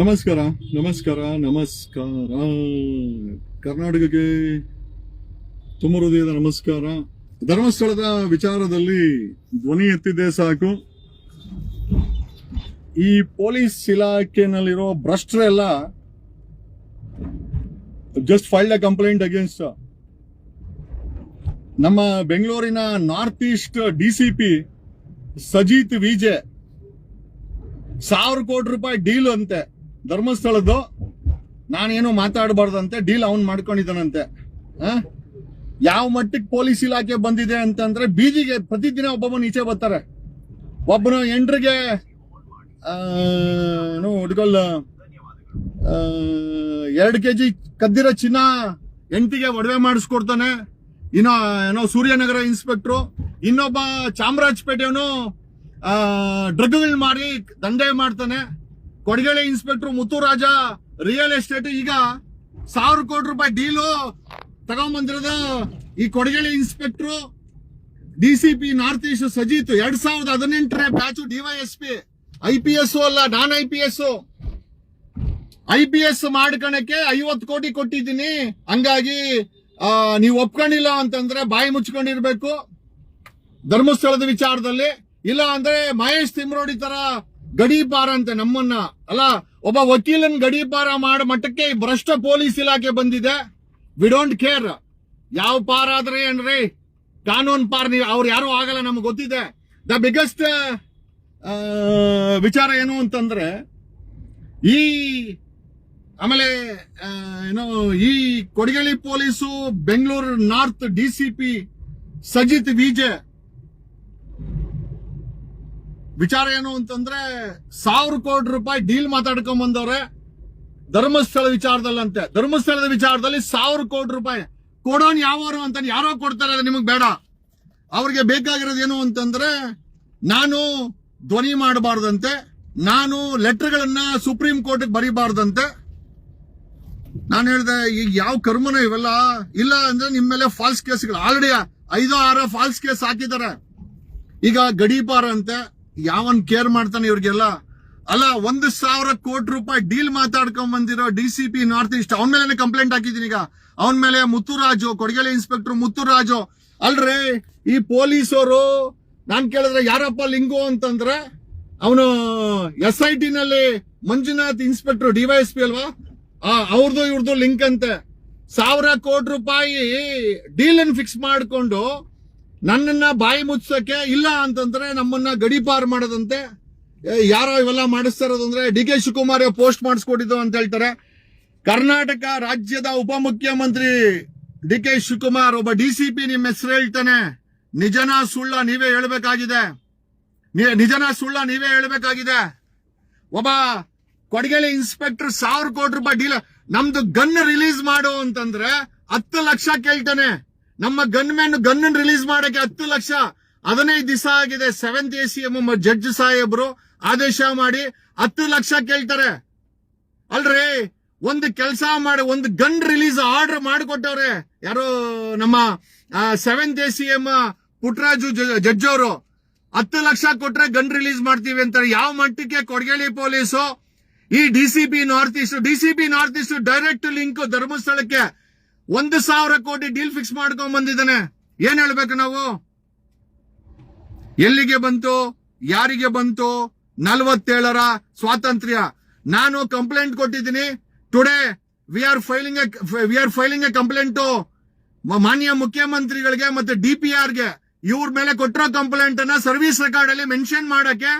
ನಮಸ್ಕಾರ ನಮಸ್ಕಾರ ನಮಸ್ಕಾರ. ಕರ್ನಾಟಕಕ್ಕೆ ತುಂಬ ಹೃದಯದ ನಮಸ್ಕಾರ. ಧರ್ಮಸ್ಥಳದ ವಿಚಾರದಲ್ಲಿ ಧ್ವನಿ ಎತ್ತಿದ್ದೆ ಸಾಕು. ಈ ಪೊಲೀಸ್ ಇಲಾಖೆನಲ್ಲಿರೋ ಭ್ರಷ್ಟರೆಲ್ಲ just filed a complaint against ನಮ್ಮ ಬೆಂಗಳೂರಿನ north east D C P Sajith Vijay ಸಾವಿರ ಕೋಟಿ ರೂಪಾಯಿ ಡೀಲ್ ಅಂತೆ. ಧರ್ಮಸ್ಥಳದ್ದು, ನಾನೇನು ಮಾತಾಡಬಾರ್ದಂತೆ, ಡೀಲ್ ಅವನ್ ಮಾಡ್ಕೊಂಡಿದ್ದಾನಂತೆ? ಯಾವ ಮಟ್ಟಕ್ಕೆ ಪೊಲೀಸ್ ಇಲಾಖೆ ಬಂದಿದೆ ಅಂತಂದ್ರೆ, ಬೀದಿಗೆ ಪ್ರತಿದಿನ ಒಬ್ಬೊಬ್ಬನ ಈಚೆ ಬರ್ತಾರೆ. ಒಬ್ಬನ ಎಂಟ್ರಿಗೆ ಹುಡ್ಗಲ್ ಎರಡು ಕೆ ಜಿ ಕದ್ದಿರೋ ಚಿನ್ನ ಎಂಟಿಗೆ ಒಡವೆ ಮಾಡಿಸ್ಕೊಡ್ತಾನೆ. ಇನ್ನ, ಏನೋ ಸೂರ್ಯನಗರ ಇನ್ಸ್ಪೆಕ್ಟ್ರು, ಇನ್ನೊಬ್ಬ ಚಾಮರಾಜಪೇಟೆಯವನು ಡ್ರಗ್ಗಳು ಮಾಡಿ ದಂಧೆ ಮಾಡ್ತಾನೆ. Kodigehalli inspector Muthuraja real estate ಈಗ ಸಾವಿರ ಕೋಟಿ ರೂಪಾಯಿ ಡೀಲು ತಗೊಂಬಂದಿರೋದು ಈ Kodigehalli inspector DCP north east Sajith. ಎರಡ್ ಸಾವಿರದ ಹದಿನೆಂಟರ batch DYSP I P S ಅಲ್ಲ, ನಾನ್ I P S I P S ಮಾಡ್ಕೊಳಕ್ಕೆ ಐವತ್ತು ಕೋಟಿ ಕೊಟ್ಟಿದ್ದೀನಿ. ಹಂಗಾಗಿ ನೀವು ಒಪ್ಕೊಂಡಿಲ್ಲ ಅಂತಂದ್ರೆ ಬಾಯಿ ಮುಚ್ಕೊಂಡಿರ್ಬೇಕು. ಧರ್ಮಸ್ಥಳದ ವಿಚಾರದಲ್ಲಿ. ಇಲ್ಲ ಅಂದ್ರೆ ಮಹೇಶ್ ತಿಮ್ರೋಡಿ ತರ ಗಡೀಪಾರ ಅಂತೆ ನಮ್ಮನ್ನ, ಅಲ್ಲ, ಒಬ್ಬ ವಕೀಲನ್ ಗಡೀಪಾರ ಮಾಡೋ ಮಟ್ಟಕ್ಕೆ ಭ್ರಷ್ಟ ಪೊಲೀಸ್ ಇಲಾಖೆ ಬಂದಿದೆ. ವಿ ಡೋಂಟ್ ಕೇರ್ ಯಾವ ಪಾರ ಆದ್ರೆ ಏನ್ರಿ? ಕಾನೂನ್ ಪಾರ್ ನೀವು ಅವ್ರು ಯಾರು ಆಗಲ್ಲ ನಮ್ಗೆ ಗೊತ್ತಿದೆ. ದ ಬಿಗ್ಗೆಸ್ಟ್ ವಿಚಾರ ಏನು ಅಂತಂದ್ರೆ, ಈ, ಆಮೇಲೆ ಏನು, ಈ Kodigehalli police Bengaluru north D C P Sajith Vijay ವಿಚಾರ ಏನು ಅಂತಂದ್ರೆ ಸಾವಿರ ಕೋಟಿ ರೂಪಾಯಿ ಡೀಲ್ ಮಾತಾಡ್ಕೊಂಡ್ ಬಂದವ್ರೆ ಧರ್ಮಸ್ಥಳ ವಿಚಾರದಲ್ಲಂತೆ. ಧರ್ಮಸ್ಥಳದ ವಿಚಾರದಲ್ಲಿ ಸಾವಿರ ಕೋಟಿ ರೂಪಾಯಿ ಕೊಡೋನ್ ಯಾವರು ಅಂತ ಯಾರೋ ಕೊಡ್ತಾರೆ ನಿಮಗ್ ಬೇಡ. ಅವ್ರಿಗೆ ಬೇಕಾಗಿರೋದು ಏನು ಅಂತಂದ್ರೆ ನಾನು ಧ್ವನಿ ಮಾಡಬಾರ್ದಂತೆ, ನಾನು ಲೆಟರ್ಗಳನ್ನ ಸುಪ್ರೀಂ ಕೋರ್ಟ್ಗೆ ಬರೀಬಾರ್ದಂತೆ. ನಾನು ಹೇಳಿದೆ, ಈಗ ಯಾವ ಕರ್ಮನ ಇವೆಲ್ಲ ಇಲ್ಲ ಅಂದ್ರೆ ನಿಮ್ಮ ಮೇಲೆ ಫಾಲ್ಸ್ ಕೇಸ್ಗಳು ಆಲ್ರೆಡಿ ಐದೋ, ಆರೋ ಫಾಲ್ಸ್ ಕೇಸ್ ಹಾಕಿದ್ದಾರೆ. ಈಗ ಗಡೀಪಾರ ಅಂತೆ ಯಾವನ್ ಕೇರ್ ಮಾಡ್ತಾನೆ ಇವ್ರಿಗೆಲ್ಲ? ಅಲ್ಲ, ಒಂದು ಸಾವಿರ ಕೋಟಿ ರೂಪಾಯಿ ಡೀಲ್ ಮಾತಾಡ್ಕೊಂಡ್ ಬಂದಿರೋ D C P north east, ಅವನ ಮೇಲೆ ಕಂಪ್ಲೇಂಟ್ ಹಾಕಿದ್ದೀನಿ ಈಗ. ಅವನ ಮೇಲೆ ಮುತ್ತುರಾಜು ಕೊಡಗೇಲಿ ಇನ್ಸ್ಪೆಕ್ಟರ್ ಮುತ್ತುರಾಜು. ಅಲ್ರಿ, ಈ ಪೊಲೀಸರು, ನಾನ್ ಕೇಳಿದ್ರೆ ಯಾರಪ್ಪ ಲಿಂಗು ಅಂತಂದ್ರೆ, ಅವನು ಎಸ್ ಐ ಟಿ ನಲ್ಲಿ ಮಂಜುನಾಥ್ ಇನ್ಸ್ಪೆಕ್ಟರ್ ಡಿವೈಎಸ್ಪಿ ಅಲ್ವಾ? ಆ ಅವ್ರದ್ದು ಇವ್ರದ್ದು ಲಿಂಕ್ ಅಂತೆ. ಸಾವಿರ ಕೋಟಿ ರೂಪಾಯಿ ಡೀಲ್ ಅನ್ನು ಫಿಕ್ಸ್ ಮಾಡಿಕೊಂಡು ನನ್ನನ್ನ ಬಾಯಿ ಮುಚ್ಚಕ್ಕೆ ಇಲ್ಲ ಅಂತಂದ್ರೆ ನಮ್ಮನ್ನ ಗಡಿಪಾರು ಮಾಡದಂತೆ ಯಾರೋ ಇವೆಲ್ಲ ಮಾಡಿಸ್ತಾ ಡಿ ಕೆ ಶಿವಕುಮಾರ್ ಪೋಸ್ಟ್ ಮಾಡಿಸ್ಕೊಟ್ಟಿದ್ದು ಅಂತ ಹೇಳ್ತಾರೆ. ಕರ್ನಾಟಕ ರಾಜ್ಯದ ಉಪಮುಖ್ಯಮಂತ್ರಿ ಡಿ ಕೆ ಶಿವಕುಮಾರ್ ಒಬ್ಬ ಡಿ ಸಿ ಪಿ ನಿಮ್ಮ ಹೆಸರು ಹೇಳ್ತಾನೆ. ನಿಜನ ಸುಳ್ಳ ನೀವೇ ಹೇಳ್ಬೇಕಾಗಿದೆ. ನಿಜನ ಸುಳ್ಳ ನೀವೇ ಹೇಳ್ಬೇಕಾಗಿದೆ. ಒಬ್ಬ ಕೊಡಗೇಲಿ ಇನ್ಸ್ಪೆಕ್ಟರ್ ಸಾವಿರ ಕೋಟಿ ರೂಪಾಯಿ ಡೀಲ್ ನಮ್ದು ಗನ್ ರಿಲೀಸ್ ಮಾಡು ಅಂತಂದ್ರೆ ಹತ್ತು ಲಕ್ಷ ಕೇಳ್ತಾನೆ. ನಮ್ಮ ಗನ್ ಮ್ಯಾನ್ ಗನ್ ರಿಲೀಸ್ ಮಾಡಕ್ಕೆ ಹತ್ತು ಲಕ್ಷ. ಹದಿನೈದು ದಿವಸ ಆಗಿದೆ. Seventh A C M judge ಸಾಹೇಬ್ರು ಆದೇಶ ಮಾಡಿ ಹತ್ತು ಲಕ್ಷ ಕೇಳ್ತಾರೆ. ಅಲ್ರಿ, ಒಂದು ಕೆಲಸ ಮಾಡಿ, ಒಂದು ಗನ್ ರಿಲೀಸ್ ಆರ್ಡರ್ ಮಾಡಿಕೊಟ್ಟವ್ರೆ. ಯಾರು ನಮ್ಮ seventh A C M Puttaraju judge ಅವರು. ಹತ್ತು ಲಕ್ಷ ಕೊಟ್ರೆ ಗನ್ ರಿಲೀಸ್ ಮಾಡ್ತೀವಿ ಅಂತಾರೆ. ಯಾವ ಮಟ್ಟಕ್ಕೆ? ಕೊಡಗೇಳಿ ಪೊಲೀಸು. ಈ DCP north east DCP north east direct link ಧರ್ಮಸ್ಥಳಕ್ಕೆ ಒಂದು ಸಾವಿರ ಕೋಟಿ ಡೀಲ್ ಫಿಕ್ಸ್ ಮಾಡ್ಕೊಂಡ್ ಬಂದಿದ್ದಾನೆ. ಏನ್ ಹೇಳ್ಬೇಕು ನಾವು? ಎಲ್ಲಿಗೆ ಬಂತು? ಯಾರಿಗೆ ಬಂತು? ನಲವತ್ತೇಳರ ಸ್ವಾತಂತ್ರ್ಯ. ನಾನು ಕಂಪ್ಲೇಂಟ್ ಕೊಟ್ಟಿದ್ದೀನಿ. Today we are filing we are filing a complaint ಮಾನ್ಯ ಮುಖ್ಯಮಂತ್ರಿಗಳಿಗೆ ಮತ್ತೆ ಡಿಪಿಆರ್ಗೆ ಇವ್ರ ಮೇಲೆ ಕೊಟ್ಟಿರೋ ಕಂಪ್ಲೇಂಟ್ ಅನ್ನ ಸರ್ವಿಸ್ ರೆಕಾರ್ಡ್ ಅಲ್ಲಿ ಮೆನ್ಷನ್ ಮಾಡಕ್ಕೆ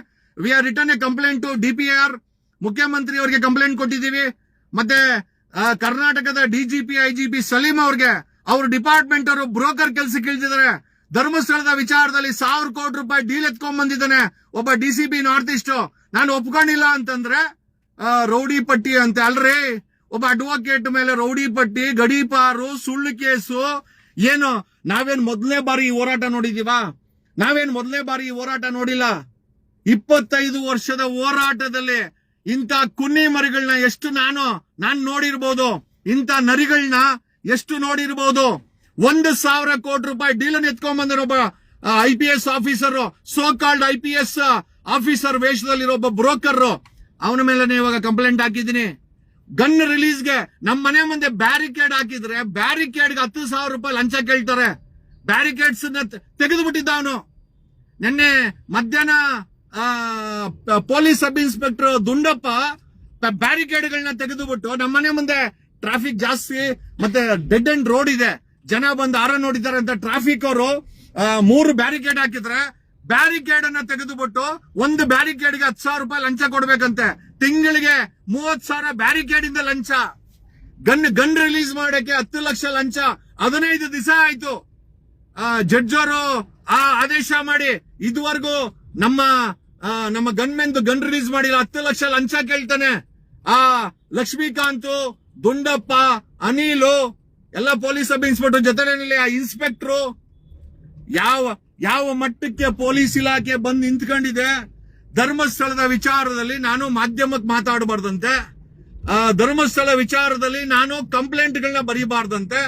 we are return a complaint to DPR ಮುಖ್ಯಮಂತ್ರಿ ಅವರಿಗೆ ಕಂಪ್ಲೇಂಟ್ ಕೊಟ್ಟಿದ್ದೀವಿ. ಮತ್ತೆ ಕರ್ನಾಟಕದ ಡಿಜಿಪಿ, ಐಜಿಪಿ ಸಲೀಂ ಅವ್ರಿಗೆ ಅವ್ರ ಡಿಪಾರ್ಟ್ಮೆಂಟ್ ಅವರು ಬ್ರೋಕರ್ ಕೆಲಸಕ್ಕೆ ಇಳಿದಿದ್ದಾರೆ. ಧರ್ಮಸ್ಥಳದ ವಿಚಾರದಲ್ಲಿ ಸಾವಿರ ಕೋಟಿ ರೂಪಾಯಿ ಡೀಲ್ ಎತ್ಕೊಂಡ್ ಬಂದಿದ್ದಾನೆ ಒಬ್ಬ ಡಿಸಿಪಿ ನಾರ್ತ್ ಈಸ್ಟ್. ನಾನು ಒಪ್ಕೊಂಡಿಲ್ಲ ಅಂತಂದ್ರೆ ರೌಡಿ ಪಟ್ಟಿ ಅಂತ. ಅಲ್ರಿ, ಒಬ್ಬ ಅಡ್ವೊಕೇಟ್ ಮೇಲೆ ರೌಡಿ ಪಟ್ಟಿ ಗಡೀಪಾರು ಸುಳ್ಳು ಕೇಸು. ಏನು, ನಾವೇನ್ ಮೊದಲನೇ ಬಾರಿ ಈ ಹೋರಾಟ ನೋಡಿದೀವಾ? ನಾವೇನ್ ಮೊದಲನೇ ಬಾರಿ ಈ ಹೋರಾಟ ನೋಡಿಲ್ಲ? ಇಪ್ಪತ್ತೈದು ವರ್ಷದ ಹೋರಾಟದಲ್ಲಿ ಇಂಥ ಕುನ್ನಿ ಮರಿಗಳನ್ನ ಎಷ್ಟು ನಾನು ನಾನು ನೋಡಿರ್ಬೋದು. ಇಂಥ ನರಿಗಳನ್ನ ಎಷ್ಟು ನೋಡಿರ್ಬೋದು. ಒಂದು ಸಾವಿರ ಕೋಟಿ ರೂಪಾಯಿ ಡೀಲನ್ ಎತ್ಕೊಂಡ್ ಒಬ್ಬ I P S officer so called I P S officer ವೇಷದಲ್ಲಿರೋ ಒಬ್ಬ ಬ್ರೋಕರ್ ಅವನ ಮೇಲೆ ಇವಾಗ ಕಂಪ್ಲೇಂಟ್ ಹಾಕಿದ್ದೀನಿ. ಗನ್ ರಿಲೀಸ್ಗೆ ನಮ್ಮ ಮನೆ ಮುಂದೆ ಬ್ಯಾರಿಕೇಡ್ ಹಾಕಿದ್ರೆ ಬ್ಯಾರಿಕೇಡ್ಗೆ ಹತ್ತು ಸಾವಿರ ರೂಪಾಯಿ ಲಂಚ ಕೇಳ್ತಾರೆ. ಬ್ಯಾರಿಕೇಡ್ಸ್ ತೆಗೆದು ಬಿಟ್ಟಿದ್ದ ಅವನು. ನಿನ್ನೆ ಮಧ್ಯಾಹ್ನ ಪೊಲೀಸ್ ಸಬ್ ಇನ್ಸ್ಪೆಕ್ಟರ್ ದುಂಡಪ್ಪ ಬ್ಯಾರಿಕೇಡ್ಗಳನ್ನ ತೆಗೆದುಬಿಟ್ಟು ನಮ್ಮನೆ ಮುಂದೆ ಟ್ರಾಫಿಕ್ ಜಾಸ್ತಿ ಮತ್ತೆ ಡೆಡ್ ಅಂಡ್ ರೋಡ್ ಇದೆ. ಜನ ಬಂದು ಆರ ನೋಡಿದ್ದಾರೆ ಅಂತ ಟ್ರಾಫಿಕ್ ಅವರು ಮೂರು ಬ್ಯಾರಿಕೇಡ್ ಹಾಕಿದ್ರೆ ಬ್ಯಾರಿಕೇಡ್ ಅನ್ನ ತೆಗೆದುಬಿಟ್ಟು ಒಂದು ಬ್ಯಾರಿಕೇಡ್ಗೆ ಹತ್ತು ಸಾವಿರ ರೂಪಾಯಿ ಲಂಚ ಕೊಡ್ಬೇಕಂತೆ. ತಿಂಗಳಿಗೆ ಮೂವತ್ ಸಾವಿರ ಬ್ಯಾರಿಕೇಡ್ ಇಂದ ಲಂಚ. ಗನ್ ಗನ್ ರಿಲೀಸ್ ಮಾಡಕ್ಕೆ ಹತ್ತು ಲಕ್ಷ ಲಂಚ. ಹದಿನೈದು ದಿವಸ ಆಯ್ತು. ಜಡ್ಜ್ ಅವರು ಆ ಆದೇಶ ಮಾಡಿ ಇದುವರೆಗೂ ನಮ್ಮ ನಮ್ಮ ಗನ್ಮೆಂದು ಗನ್ ರಿಲೀಸ್ ಮಾಡಿಲ್ಲ ಹತ್ತು ಲಕ್ಷ ಲಂಚ ಕೇಳ್ತಾನೆ. ಆ, ಲಕ್ಷ್ಮೀಕಾಂತ್, ದುಂಡಪ್ಪ, ಅನಿಲು, ಎಲ್ಲ ಪೊಲೀಸ್ ಸಬ್ ಇನ್ಸ್ಪೆಕ್ಟರ್ ಜೊತೆನಲ್ಲಿ ಆ ಇನ್ಸ್ಪೆಕ್ಟ್ರು, ಯಾವ ಯಾವ ಮಟ್ಟಕ್ಕೆ ಪೊಲೀಸ್ ಇಲಾಖೆ ಬಂದು ನಿಂತ್ಕೊಂಡಿದೆ, ಧರ್ಮಸ್ಥಳದ ವಿಚಾರದಲ್ಲಿ ನಾನು ಮಾಧ್ಯಮಕ್ಕೆ ಮಾತಾಡಬಾರ್ದಂತೆ ಧರ್ಮಸ್ಥಳ ವಿಚಾರದಲ್ಲಿ ನಾನು ಕಂಪ್ಲೇಂಟ್ಗಳನ್ನ ಬರೀಬಾರ್ದಂತೆ,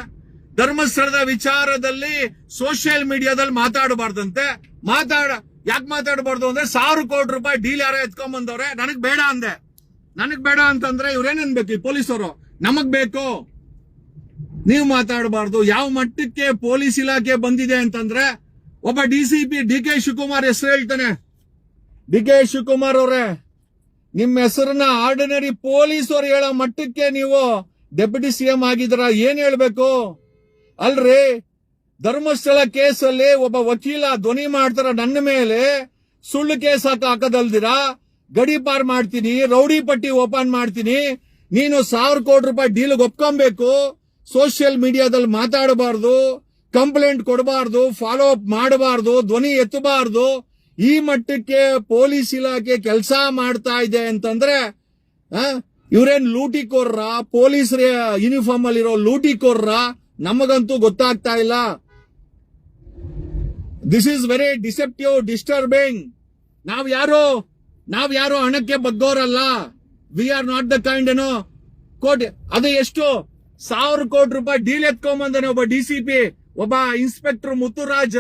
ಧರ್ಮಸ್ಥಳದ ವಿಚಾರದಲ್ಲಿ ಸೋಷಿಯಲ್ ಮೀಡಿಯಾದಲ್ಲಿ ಮಾತಾಡಬಾರ್ದಂತೆ, ಮಾತಾಡ ಯಾಕೆ ಮಾತಾಡಬಾರ್ದು ಅಂದ್ರೆ ಸಾವಿರ ಕೋಟಿ ರೂಪಾಯಿ ಡೀಲ್ ಯಾರೋ ಎತ್ಕೊಂಡ್ ಬಂದವ್ರೆ ನನಗ್ ಬೇಡ ಅಂದೆ. ನನಗ್ ಬೇಡ ಅಂತಂದ್ರೆ ಇವ್ರೇನ್ ಅನ್ಬೇಕು ಈ ಪೊಲೀಸರು? ನಮಗ್ ಬೇಕು. ನೀವು ಮಾತಾಡಬಾರ್ದು. ಯಾವ ಮಟ್ಟಕ್ಕೆ ಪೊಲೀಸ್ ಇಲಾಖೆ ಬಂದಿದೆ ಅಂತಂದ್ರೆ ಒಬ್ಬ D C P D K Shivakumar ಹೆಸರು ಹೇಳ್ತಾನೆ. ಡಿ ಕೆ ಶಿವಕುಮಾರ್ ಅವರೇ ನಿಮ್ಮ ಹೆಸರನ್ನ ಆರ್ಡಿನರಿ ಪೊಲೀಸ್ ಹೇಳೋ ಮಟ್ಟಕ್ಕೆ ನೀವು ಡೆಪ್ಯೂಟಿ ಸಿಎಂ ಆಗಿದ್ರ ಏನ್ ಹೇಳ್ಬೇಕು? ಅಲ್ರಿ ಧರ್ಮಸ್ಥಳ ಕೇಸಲ್ಲಿ ಒಬ್ಬ ವಕೀಲ ಧ್ವನಿ ಮಾಡ್ತಾರ ನನ್ನ ಮೇಲೆ. ಸುಳ್ಳು ಕೇಸ್ ಹಾಕ ಹಾಕದಲ್ದಿರಾ? ಗಡಿಪಾರ್ ಮಾಡ್ತೀನಿ, ರೌಡಿ ಪಟ್ಟಿ ಓಪನ್ ಮಾಡ್ತೀನಿ. ನೀನು ಸಾವಿರ ಕೋಟಿ ರೂಪಾಯಿ ಡೀಲ್ ಒಪ್ಕೊಬೇಕು. ಸೋಷಿಯಲ್ ಮೀಡಿಯಾದಲ್ಲಿ ಮಾತಾಡಬಾರ್ದು, ಕಂಪ್ಲೇಂಟ್ ಕೊಡಬಾರ್ದು ಫಾಲೋ ಅಪ್ ಮಾಡಬಾರ್ದು, ಧ್ವನಿ ಎತ್ತಬಾರ್ದು. ಈ ಮಟ್ಟಕ್ಕೆ ಪೊಲೀಸ್ ಇಲಾಖೆ ಕೆಲಸ ಮಾಡ್ತಾ ಇದೆ ಅಂತಂದ್ರೆ ಇವ್ರೇನ್ ಲೂಟಿಕೋರ್ರ? ಪೊಲೀಸ್ ಯೂನಿಫಾರ್ಮ್ ಅಲ್ಲಿರೋ ಲೂಟಿಕೋರ್ರ? ನಮಗಂತೂ ಗೊತ್ತಾಗ್ತಾ ಇಲ್ಲ. This is very deceptive disturbing ನಾವ್ ಯಾರು ನಾವ್ ಯಾರು ಹಣಕ್ಕೆ ಬಗ್ಗೋರಲ್ಲ. We are not the kind ಏನೋ ಕೋಟಿ ಅದು ಎಷ್ಟು? ಸಾವಿರ ಕೋಟಿ ರೂಪಾಯಿ ಡೀಲ್ ಎತ್ಕೊಂಬಂದಾನೆ ಒಬ್ಬ ಡಿ ಸಿ ಪಿ ಒಬ್ಬ ಇನ್ಸ್ಪೆಕ್ಟರ್ ಮುತ್ತುರಾಜ್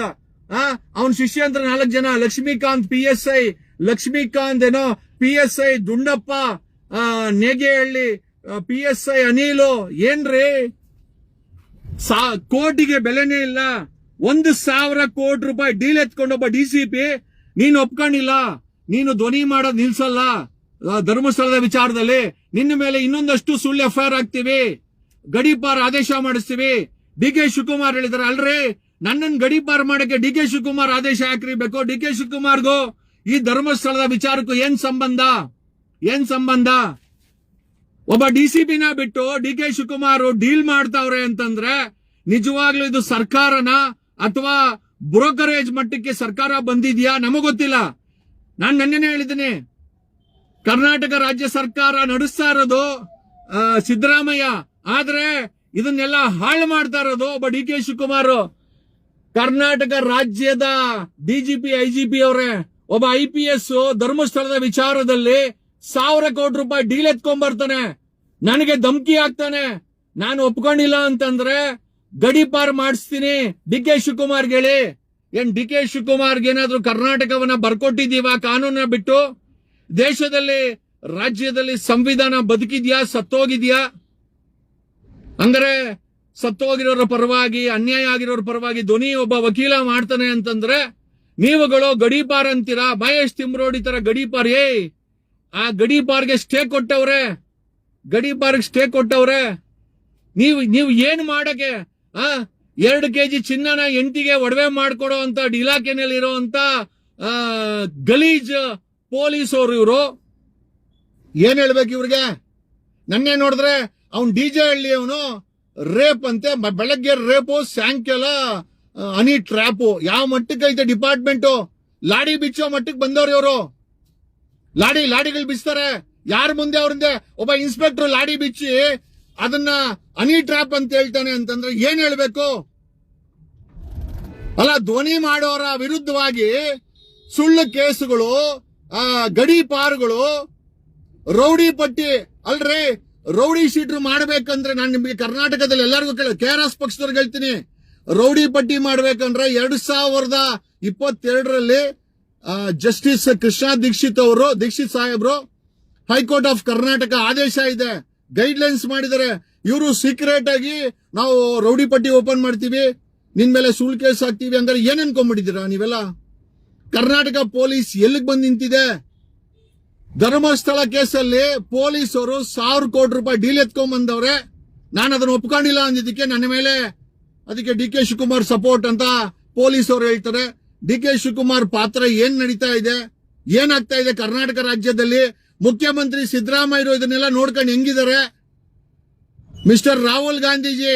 ಅವನ್ ಶಿಷ್ಯಂತ್ರ ನಾಲ್ಕು ಜನ Lakshmikanth P S I Lakshmikanth ಏನೋ ಪಿ ಎಸ್ ಐ ದುಂಡಪ್ಪ ಆ, Negehalli P S I Anil ಏನ್ರಿ? ಸಾ ಕೋಟಿಗೆ ಬೆಲೆನೇ ಇಲ್ಲ. ಒಂದು ಸಾವಿರ ಕೋಟಿ ರೂಪಾಯಿ ಡೀಲ್ ಎತ್ಕೊಂಡೊಬ್ಬ ಡಿ ಸಿ ಪಿ, ನೀನು ಒಪ್ಕೊಂಡಿಲ್ಲ, ನೀನು ಧ್ವನಿ ಮಾಡೋದ್ ನಿಲ್ಸಲ್ಲ ಧರ್ಮಸ್ಥಳದ ವಿಚಾರದಲ್ಲಿ. ನಿನ್ನ ಮೇಲೆ ಇನ್ನೊಂದಷ್ಟು ಸುಳ್ಳು ಎಫ್ ಐ ಆರ್ ಹಾಕ್ತಿವಿ. ಗಡಿಪಾರ್ ಆದೇಶ ಮಾಡಿಸ್ತೀವಿ. ಡಿ ಕೆ ಶಿವಕುಮಾರ್ ಹೇಳಿದಾರೆ ಅಲ್ರಿ, ನನ್ನನ್ ಗಡಿಪಾರ್ ಮಾಡಕ್ಕೆ ಡಿ ಕೆ ಶಿವಕುಮಾರ್ ಆದೇಶ ಹಾಕಿರಬೇಕು. ಡಿ ಕೆ ಶಿವಕುಮಾರ್ಗೂ ಈ ಧರ್ಮಸ್ಥಳದ ವಿಚಾರಕ್ಕೂ ಏನ್ ಸಂಬಂಧ? ಏನ್ ಸಂಬಂಧ? ಒಬ್ಬ ಡಿ ಸಿ ಪಿನ ಬಿಟ್ಟು ಡಿ ಕೆ ಶಿವಕುಮಾರ್ ಡೀಲ್ ಮಾಡ್ತಾವ್ರೆ ಅಂತಂದ್ರೆ ನಿಜವಾಗ್ಲೂ ಇದು ಸರ್ಕಾರನ? ಅಥವಾ ಬ್ರೋಕರೇಜ್ ಮಟ್ಟಕ್ಕೆ ಸರ್ಕಾರ ಬಂದಿದ್ಯಾ? ನಮಗ್ ಗೊತ್ತಿಲ್ಲ. ನಾನ್ ನೆನ್ನೆನೆ ಹೇಳಿದ್ದೀನಿ. ಕರ್ನಾಟಕ ರಾಜ್ಯ ಸರ್ಕಾರ ನಡೆಸ್ತಾ ಇರೋದು ಸಿದ್ದರಾಮಯ್ಯ. ಆದ್ರೆ ಇದನ್ನೆಲ್ಲ ಹಾಳು ಮಾಡ್ತಾ ಇರೋದು ಒಬ್ಬ ಡಿ ಕೆ ಶಿವಕುಮಾರ್. ಕರ್ನಾಟಕ ರಾಜ್ಯದ ಡಿಜಿಪಿ ಐಜಿಪಿ ಅವರೇ, ಒಬ್ಬ ಐ ಪಿ ಎಸ್ ಧರ್ಮಸ್ಥಳದ ವಿಚಾರದಲ್ಲಿ ಸಾವಿರ ಕೋಟಿ ರೂಪಾಯಿ ಡೀಲ್ ಎತ್ಕೊಂಡ್ ಬರ್ತಾನೆ. ನನಗೆ ಧಮಕಿ ಆಗ್ತಾನೆ. ನಾನು ಒಪ್ಕೊಂಡಿಲ್ಲ ಅಂತಂದ್ರೆ ಗಡಿ ಪಾರ್ ಮಾಡಿಸ್ತೀನಿ. ಡಿ ಕೆ ಶಿವಕುಮಾರ್ ಹೇಳಿ ಏನ್ ಡಿ ಕೆ ಶಿವಕುಮಾರ್ಗೆ ಏನಾದ್ರೂ ಕರ್ನಾಟಕವನ್ನ ಬರ್ಕೊಟ್ಟಿದೀವ ಕಾನೂನ ಬಿಟ್ಟು? ದೇಶದಲ್ಲಿ, ರಾಜ್ಯದಲ್ಲಿ ಸಂವಿಧಾನ ಬದುಕಿದ್ಯಾ, ಸತ್ತೋಗಿದ್ಯಾ? ಅಂದ್ರೆ ಸತ್ತೋಗಿರೋರ ಪರವಾಗಿ, ಅನ್ಯಾಯ ಆಗಿರೋರ ಪರವಾಗಿ ಧ್ವನಿ ಒಬ್ಬ ವಕೀಲ ಮಾಡ್ತಾನೆ ಅಂತಂದ್ರೆ, ನೀವುಗಳು ಗಡೀಪಾರ್ ಅಂತೀರಾ? ಮಹೇಶ್ ತಿಮ್ರೋಡಿ ತರ ಗಡೀಪಾರ್ ಏ ಆ ಗಡೀಪಾರ್ಗೆ ಸ್ಟೇ ಕೊಟ್ಟವ್ರೆ. ಗಡೀಪಾರ್ಗೆ ಸ್ಟೇ ಕೊಟ್ಟವ್ರೆ. ನೀವು ನೀವು ಏನ್ ಮಾಡಕ್ಕೆ? ಆ? ಎರಡು ಕೆಜಿ ಚಿನ್ನನ ಎಂಟಿಗೆ ಒಡವೆ ಮಾಡ್ಕೊಡೋ ಅಂತ ಇಲಾಖೆನಲ್ಲಿ ಇರುವಂತ ಆ, ಗಲೀಜ್ ಪೊಲೀಸ್ ಅವರು ಇವರು. ಏನ್ ಹೇಳ್ಬೇಕು ಇವ್ರಿಗೆ? ನನ್ನೇ ನೋಡಿದ್ರೆ ಅವ್ನು ಡಿ ಜೆ ಹಳ್ಳಿ ಅವನು ರೇಪ್ ಅಂತೆ ಬೆಳಗ್ಗೆ ರೇಪು ಸಾಯಂಕಾಲ ಅನಿ ಹನಿ ಟ್ರ್ಯಾಪು. ಯಾವ ಮಟ್ಟಕ್ಕೆ ಐತೆ ಡಿಪಾರ್ಟ್ಮೆಂಟು? ಲಾಡಿ ಬಿಚ್ಚೋ ಮಟ್ಟಕ್ಕೆ ಬಂದವ್ರಿ ಇವರು. ಲಾಡಿ ಲಾಡಿಗಳು ಬಿಚ್ತಾರೆ. ಯಾರ ಮುಂದೆ ಅವ್ರಿಂದ? ಒಬ್ಬ ಇನ್ಸ್ಪೆಕ್ಟರ್ ಲಾಡಿ ಬಿಚ್ಚಿ ಅದನ್ನ ಅನಿ ಟ್ರ್ಯಾಪ್ ಅಂತ ಹೇಳ್ತಾನೆ ಅಂತಂದ್ರೆ ಏನ್ ಹೇಳ್ಬೇಕು? ಅಲ್ಲ ಧ್ವನಿ ಮಾಡೋರ ವಿರುದ್ಧವಾಗಿ ಸುಳ್ಳು ಕೇಸುಗಳು ಆ, ಗಡಿ ಪಾರುಗಳು ರೌಡಿ ಪಟ್ಟಿ ಅಲ್ರಿ? ರೌಡಿ ಶೀಟ್ರು ಮಾಡ್ಬೇಕಂದ್ರೆ ನಾನು ನಿಮಗೆ ಕರ್ನಾಟಕದಲ್ಲಿ ಎಲ್ಲರಿಗೂ ಕೇಳ ಕೆ ಆರ್ ಎಸ್ ಪಕ್ಷದವ್ರಿಗೆ ಹೇಳ್ತೀನಿ. ರೌಡಿ ಪಟ್ಟಿ ಮಾಡ್ಬೇಕಂದ್ರೆ ಎರಡ್ ಸಾವಿರದ ಇಪ್ಪತ್ತೆರಡರಲ್ಲಿ ಜಸ್ಟಿಸ್ ಕೃಷ್ಣ ದೀಕ್ಷಿತ್ ಅವರು ದೀಕ್ಷಿತ್ ಸಾಹೇಬ್ರು ಹೈಕೋರ್ಟ್ ಆಫ್ ಕರ್ನಾಟಕ ಆದೇಶ ಇದೆ. ಗೈಡ್ ಲೈನ್ಸ್ ಮಾಡಿದ್ದಾರೆ ಇವರು ಸೀಕ್ರೆಟ್ ಆಗಿ ನಾವು ರೌಡಿ ಪಟ್ಟಿ ಓಪನ್ ಮಾಡ್ತೀವಿ, ನಿನ್ ಮೇಲೆ ಸುಳ್ಳು ಕೇಸ್ ಹಾಕ್ತೀವಿ ಅಂದ್ರೆ ಏನ್ ಅನ್ಕೊಂಡ್ಬಿಟ್ಟಿದ್ದೀರಾ ನೀವೆಲ್ಲ? ಕರ್ನಾಟಕ ಪೊಲೀಸ್ ಎಲ್ಲಿಗೆ ಬಂದು ನಿಂತಿದೆ? ಧರ್ಮಸ್ಥಳ ಕೇಸಲ್ಲಿ ಪೊಲೀಸರು ಸಾವಿರ ಕೋಟಿ ರೂಪಾಯಿ ಡೀಲ್ ಎತ್ಕೊಂಡ್ ಬಂದವ್ರೆ ನಾನು ಅದನ್ನ ಒಪ್ಕೊಂಡಿಲ್ಲ ಅಂದಿದ್ದಕ್ಕೆ ನನ್ನ ಮೇಲೆ ಅದಕ್ಕೆ ಡಿ ಕೆ ಶಿವಕುಮಾರ್ ಸಪೋರ್ಟ್ ಅಂತ ಪೊಲೀಸ್ ಅವರು ಹೇಳ್ತಾರೆ. ಡಿ ಕೆ ಶಿವಕುಮಾರ್ ಪಾತ್ರ ಏನ್ ನಡೀತಾ ಇದೆ? ಏನಾಗ್ತಾ ಇದೆ ಕರ್ನಾಟಕ ರಾಜ್ಯದಲ್ಲಿ? ಮುಖ್ಯಮಂತ್ರಿ ಸಿದ್ದರಾಮಯ್ಯರು ಇದನ್ನೆಲ್ಲ ನೋಡ್ಕೊಂಡು ಹೆಂಗಿದ್ದಾರೆ? Mister Rahul Gandhiji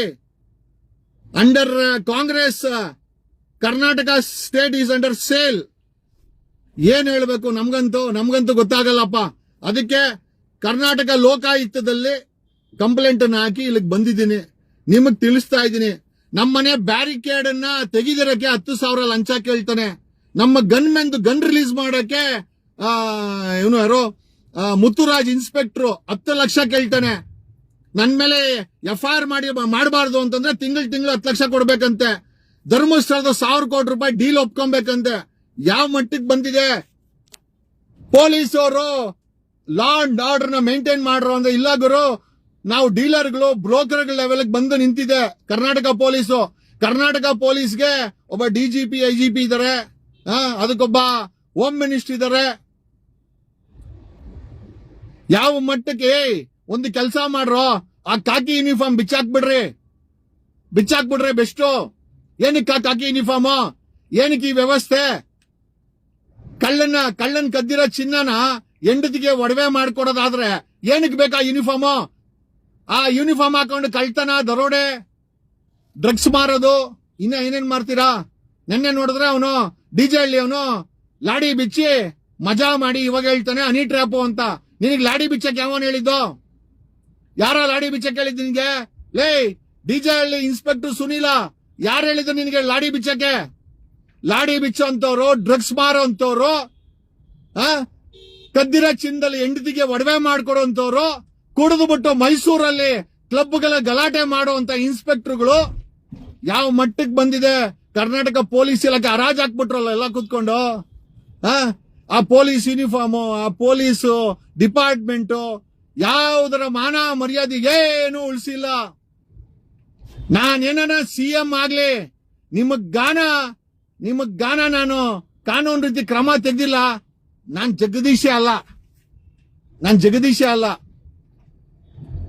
under Congress Karnataka state is under sale ಏನ್ ಹೇಳ್ಬೇಕು ನಮ್ಗಂತೂ? ನಮ್ಗಂತೂ ಗೊತ್ತಾಗಲ್ಲಪ್ಪ. ಅದಕ್ಕೆ ಕರ್ನಾಟಕ ಲೋಕಾಯುಕ್ತದಲ್ಲಿ ಕಂಪ್ಲೇಂಟ್ ಅನ್ನು ಹಾಕಿ ಇಲ್ಲಿಗೆ ಬಂದಿದ್ದೀನಿ. ನಿಮಗ್ ತಿಳಿಸ್ತಾ ಇದ್ದೀನಿ. ನಮ್ಮನೆ ಬ್ಯಾರಿಕೇಡ್ ಅನ್ನ ತೆಗಿದಿರಕ್ಕೆ ಹತ್ತು ಸಾವಿರ ಲಂಚ ಕೇಳ್ತಾನೆ. ನಮ್ಮ ಗನ್ ಮೆನ್ ಗನ್ ರಿಲೀಸ್ ಮಾಡಕ್ಕೆ ಇವನು ಯಾರೋ? ಮುತ್ತುರಾಜ್ ಇನ್ಸ್ಪೆಕ್ಟ್ರು ಹತ್ತು ಲಕ್ಷ ಕೇಳ್ತಾನೆ. ನನ್ ಮೇಲೆ ಎಫ್ ಐ ಆರ್ ಮಾಡಿ ಮಾಡಬಾರ್ದು ಅಂತಂದ್ರೆ ತಿಂಗಳು ತಿಂಗಳು ಹತ್ತು ಲಕ್ಷ ಕೊಡ್ಬೇಕಂತೆ. ಧರ್ಮಸ್ಥಳದ ಸಾವಿರ ಕೋಟಿ ರೂಪಾಯಿ ಡೀಲ್ ಒಪ್ಕೊಬೇಕಂತೆ. ಯಾವ ಮಟ್ಟಿಗೆ ಬಂದಿದೆ? ಪೊಲೀಸರು ಲಾ ಅಂಡ್ ಆರ್ಡರ್ನ ಮೇಂಟೈನ್ ಮಾಡ್ರು ಅಂದ್ರೆ ಇಲ್ಲ ಗುರು ನಾವು ಡೀಲರ್ಗಳು ಬ್ರೋಕರ್ಗಳ ಲೆವೆಲ್ ಬಂದು ನಿಂತಿದೆ. ಕರ್ನಾಟಕ ಪೊಲೀಸು. ಕರ್ನಾಟಕ ಪೊಲೀಸ್ಗೆ ಒಬ್ಬ ಡಿಜಿಪಿ ಐಜಿಪಿ ಇದಾರೆ. ಆ, ಅದಕ್ಕೊಬ್ಬ ಹೋಮ್ ಮಿನಿಸ್ಟರ್ ಇದಾರೆ. ಯಾವ ಮಟ್ಟಕ್ಕೆ ಒಂದು ಕೆಲಸ ಮಾಡ್ರೋ ಆ ಕಾಕಿ ಯೂನಿಫಾರ್ಮ್ ಬಿಚ್ಚಾಕ್ಬಿಡ್ರಿ. ಬಿಚ್ಚಾಕ್ಬಿಡ್ರಿ ಬೆಸ್ಟು. ಏನಕ್ಕೆ ಕಾಕಿ ಯೂನಿಫಾರ್ಮ್ ಏನಕ್ಕೆ ಈ ವ್ಯವಸ್ಥೆ? ಕಳ್ಳನ್ನ, ಕಳ್ಳನ್ ಕದ್ದಿರೋ ಚಿನ್ನನ ಹೆಂಡತಿಗೆ ಒಡವೆ ಮಾಡ್ಕೊಡೋದಾದ್ರೆ ಏನಕ್ಕೆ ಬೇಕಾ ಯೂನಿಫಾರ್ಮ್ ಆ ಯೂನಿಫಾರ್ಮ್ ಹಾಕೊಂಡು ಕಳ್ತನ ದರೋಡೆ ಡ್ರಗ್ಸ್ ಮಾರೋದು. ಇನ್ನ ಏನೇನ್ ಮಾಡ್ತೀರಾ? ನೆನ್ನೆ ನೋಡಿದ್ರೆ ಅವನು ಡಿಜೆ ಹಳ್ಳಿ ಅವನು ಲಾಡಿ ಬಿಚ್ಚಿ ಮಜಾ ಮಾಡಿ ಇವಾಗ ಹೇಳ್ತಾನೆ ಅನಿ ಟ್ರ್ಯಾಪು ಅಂತ. ನಿನಗೆ ಲಾಡಿ ಬಿಚ್ಚಕ್ಕೆ ಯಾವನ್ ಹೇಳಿದ್ದು? ಯಾರ ಲಾಡಿ ಬಿಚ್ಚಕ್ಕೆ ಹೇಳಿದ್ದು ನಿನ್ಗೆ? ಲೇ ಡಿಜೆ ಹಳ್ಳಿ ಇನ್ಸ್ಪೆಕ್ಟರ್ ಸುನೀಲ, ಯಾರು ಹೇಳಿದ್ರು ನಿನಗೆ ಲಾಡಿ ಬಿಚ್ಚಕ್ಕೆ? ಲಾಡಿ ಬಿಚ್ಚೋ ಅಂತವ್ರು ಡ್ರಗ್ಸ್ ಮಾರೋ ಅಂತವ್ರು ಆ? ಕದ್ದಿರ ಚಿಂದಲ್ಲಿ ಹೆಂಡತಿಗೆ ಒಡವೆ ಮಾಡ್ಕೊಡೋ ಅಂತವ್ರು ಕುಡಿದು ಬಿಟ್ಟು ಮೈಸೂರಲ್ಲಿ ಕ್ಲಬ್ಗಳ ಗಲಾಟೆ ಮಾಡುವಂತ ಇನ್ಸ್ಪೆಕ್ಟರ್ಗಳು ಯಾವ ಮಟ್ಟಕ್ಕೆ ಬಂದಿದೆ? ಕರ್ನಾಟಕ ಪೊಲೀಸ್ ಇಲಾಖೆ ಹರಾಜ್ ಹಾಕ್ಬಿಟ್ರಲ್ಲ ಎಲ್ಲ ಕುತ್ಕೊಂಡು, ಆ? ಆ ಪೊಲೀಸ್ ಯೂನಿಫಾರ್ಮು ಆ ಪೊಲೀಸ್ ಡಿಪಾರ್ಟ್ಮೆಂಟು ಯಾವುದರ ಮಾನ ಮರ್ಯಾದೆ ಏನು ಉಳಿಸಿಲ್ಲ. ನಾನೇನ ಸಿ ಎಂ ಆಗ್ಲಿ, ನಿಮಗ್ ಗಾನ ನಿಮಗ್ ಗಾನ ನಾನು ಕಾನೂನು ರೀತಿ ಕ್ರಮ ತೆಗ್ದಿಲ್ಲ. ನಾನ್ ಜಗದೀಶ ಅಲ್ಲ. ನಾನ್ ಜಗದೀಶ ಅಲ್ಲ.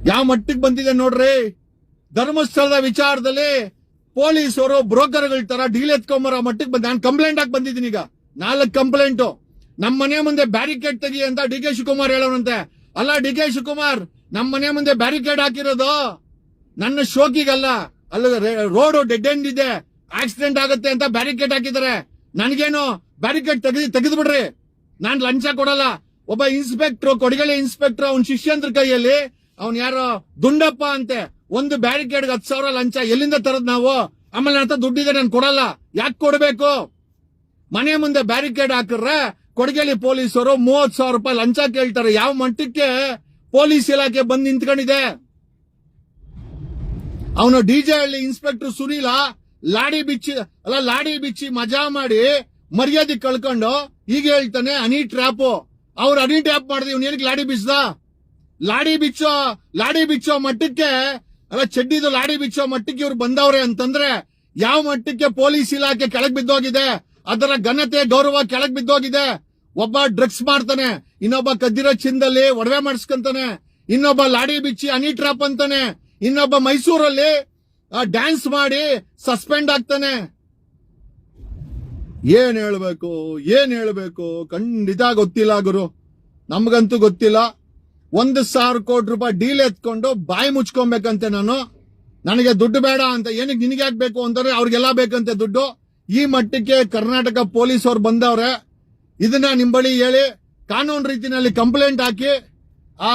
ಯಾವ ಮಟ್ಟಿಗೆ ಬಂದಿದೆ ನೋಡ್ರಿ? ಧರ್ಮಸ್ಥಳದ ವಿಚಾರದಲ್ಲಿ ಪೊಲೀಸರು, ಬ್ರೋಕರ್ಗಳ ತರ ಡೀಲ್ ಎತ್ಕೊಂಬರೋ ಮಟ್ಟಿಗೆ ಬಂದ ನಾನು ಕಂಪ್ಲೇಂಟ್ ಹಾಕಿ ಬಂದಿದ್ದೀನಿ ಈಗ. ನಾಲ್ಕು ಕಂಪ್ಲೇಂಟು ನಮ್ಮ ಮನೆ ಮುಂದೆ ಬ್ಯಾರಿಕೇಡ್ ತೆಗಿ ಅಂತ ಡಿ ಕೆ ಶಿವಕುಮಾರ್ ಹೇಳೋನಂತೆ ಅಲ್ಲ, ಡಿ ಕೆ ಶಿವಕುಮಾರ್ ನಮ್ಮ ಮನೆ ಮುಂದೆ ಬ್ಯಾರಿಕೇಡ್ ಹಾಕಿರೋದು? ನನ್ನ ಶೋಕಿಗಲ್ಲ. ಅಲ್ಲ ರೋಡ್ ಡೆಡ್ ಎಂಡ್ ಇದೆ. ಆಕ್ಸಿಡೆಂಟ್ ಆಗುತ್ತೆ ಅಂತ ಬ್ಯಾರಿಕೇಡ್ ಹಾಕಿದ್ದಾರೆ. ನನಗೇನು ಬ್ಯಾರಿಕೇಡ್ ತೆಗೆದು ತೆಗೆದು ಬಿಡ್ರಿ ನಾನು ಲಂಚ ಕೊಡಲ್ಲ. ಒಬ್ಬ ಇನ್ಸ್ಪೆಕ್ಟರ್ ಕೊಡಗಳಿ ಇನ್ಸ್ಪೆಕ್ಟರ್ ಅವ್ನ ಶಿಷ್ಯಂದ್ರ ಕೈಯಲ್ಲಿ, ಅವ್ನ್ ಯಾರೋ ದುಂಡಪ್ಪ ಅಂತೆ, ಒಂದು ಬ್ಯಾರಿಕೇಡ್ ಹತ್ತು ಸಾವಿರ ಲಂಚ ಎಲ್ಲಿಂದ ತರದ್ ನಾವು? ಆಮೇಲೆ ನನ್ನ ದುಡ್ಡಿದೆ, ನಾನು ಕೊಡಲ್ಲ. ಯಾಕೆ ಕೊಡಬೇಕು? ಮನೆ ಮುಂದೆ ಬ್ಯಾರಿಕೇಡ್ ಹಾಕಿದ್ರೆ ಕೊಡಗೇಲಿ ಪೊಲೀಸರು ಮೂವತ್ ಸಾವಿರ ರೂಪಾಯಿ ಲಂಚ ಕೇಳ್ತಾರೆ. ಯಾವ ಮಟ್ಟಕ್ಕೆ ಪೊಲೀಸ್ ಇಲಾಖೆ ಬಂದು ನಿಂತ್ಕೊಂಡಿದೆ? ಅವನು ಡಿಜೆ ಹಳ್ಳಿ ಇನ್ಸ್ಪೆಕ್ಟರ್ ಸುನೀಲ ಲಾಡಿ ಬಿಚ್ಚಿ, ಅಲ್ಲ, ಲಾಡಿ ಬಿಚ್ಚಿ ಮಜಾ ಮಾಡಿ ಮರ್ಯಾದೆ ಕಳ್ಕೊಂಡು ಈಗ ಹೇಳ್ತಾನೆ ಅನಿ ಟ್ರ್ಯಾಪ್. ಅವ್ರು ಅನಿ ಟ್ರ್ಯಾಪ್ ಮಾಡಿದೆ, ಇವ್ನ ಏನಕ್ಕೆ ಲಾಡಿ ಬಿಚ್ಚದ? ಲಾಡಿ ಬಿಚ್ಚೋ ಲಾಡಿ ಬಿಚ್ಚೋ ಮಟ್ಟಕ್ಕೆ, ಅಲ್ಲ, ಚಡ್ಡಿದು ಲಾಡಿ ಬಿಚ್ಚೋ ಮಟ್ಟಕ್ಕೆ ಇವ್ರು ಬಂದವ್ರೆ ಅಂತಂದ್ರೆ ಯಾವ ಮಟ್ಟಕ್ಕೆ ಪೊಲೀಸ್ ಇಲಾಖೆ ಕೆಳಗೆ ಬಿದ್ದೋಗಿದೆ? ಅದರ ಘನತೆ ಗೌರವ ಕೆಳಗ್ ಬಿದ್ದೋಗಿದೆ. ಒಬ್ಬ ಡ್ರಗ್ಸ್ ಮಾಡ್ತಾನೆ, ಇನ್ನೊಬ್ಬ ಕದ್ದಿರೋ ಚಿಂದಲ್ಲಿ ಒಡವೆ ಮಾಡಿಸ್ಕೊಂತಾನೆ, ಇನ್ನೊಬ್ಬ ಲಾಡಿ ಬಿಚ್ಚಿ ಅನಿ ಟ್ರಾಪ್ ಅಂತಾನೆ, ಇನ್ನೊಬ್ಬ ಮೈಸೂರಲ್ಲಿ ಡ್ಯಾನ್ಸ್ ಮಾಡಿ ಸಸ್ಪೆಂಡ್ ಆಗ್ತಾನೆ. ಏನ್ ಹೇಳ್ಬೇಕು ಏನ್ ಹೇಳ್ಬೇಕು, ಖಂಡಿತ ಗೊತ್ತಿಲ್ಲ ಗುರು. ನಮ್ಗಂತೂ ಗೊತ್ತಿಲ್ಲ. ಒಂದು ಸಾವಿರ ಕೋಟಿ ರೂಪಾಯಿ ಡೀಲ್ ಎತ್ಕೊಂಡು ಬಾಯಿ ಮುಚ್ಕೊಬೇಕಂತೆ ನಾನು. ನನಗೆ ದುಡ್ಡು ಬೇಡ ಅಂತ, ಏನಕ್ಕೆ ನಿನಗೆ ಬೇಕು ಅಂತಾರೆ ಅವ್ರಿಗೆಲ್ಲ ಬೇಕಂತೆ ದುಡ್ಡು. ಈ ಮಟ್ಟಕ್ಕೆ ಕರ್ನಾಟಕ ಪೊಲೀಸ್ ಅವ್ರು ಬಂದವ್ರೆ, ಇದನ್ನ ನಿಮ್ ಬಳಿ ಹೇಳಿ, ಕಾನೂನು ರೀತಿನಲ್ಲಿ ಕಂಪ್ಲೇಂಟ್ ಹಾಕಿ, ಆ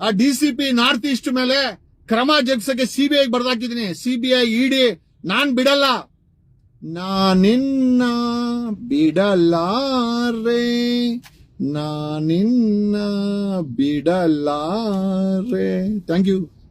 ಆ D C P north east ಮೇಲೆ ಕ್ರಮ ಜಗ್ಸಕ್ಕೆ ಸಿಬಿಐ ಬರ್ದಾಕಿದೀನಿ ಸಿಬಿಐ ಇಡಿ ನಾನ್ ಬಿಡಲ್ಲ. ನಾನಿನ್ನ ಬಿಡಲಾರೆ. ನಾನಿನ್ನ ರೇ ಥ್ಯಾಂಕ್ ಯು.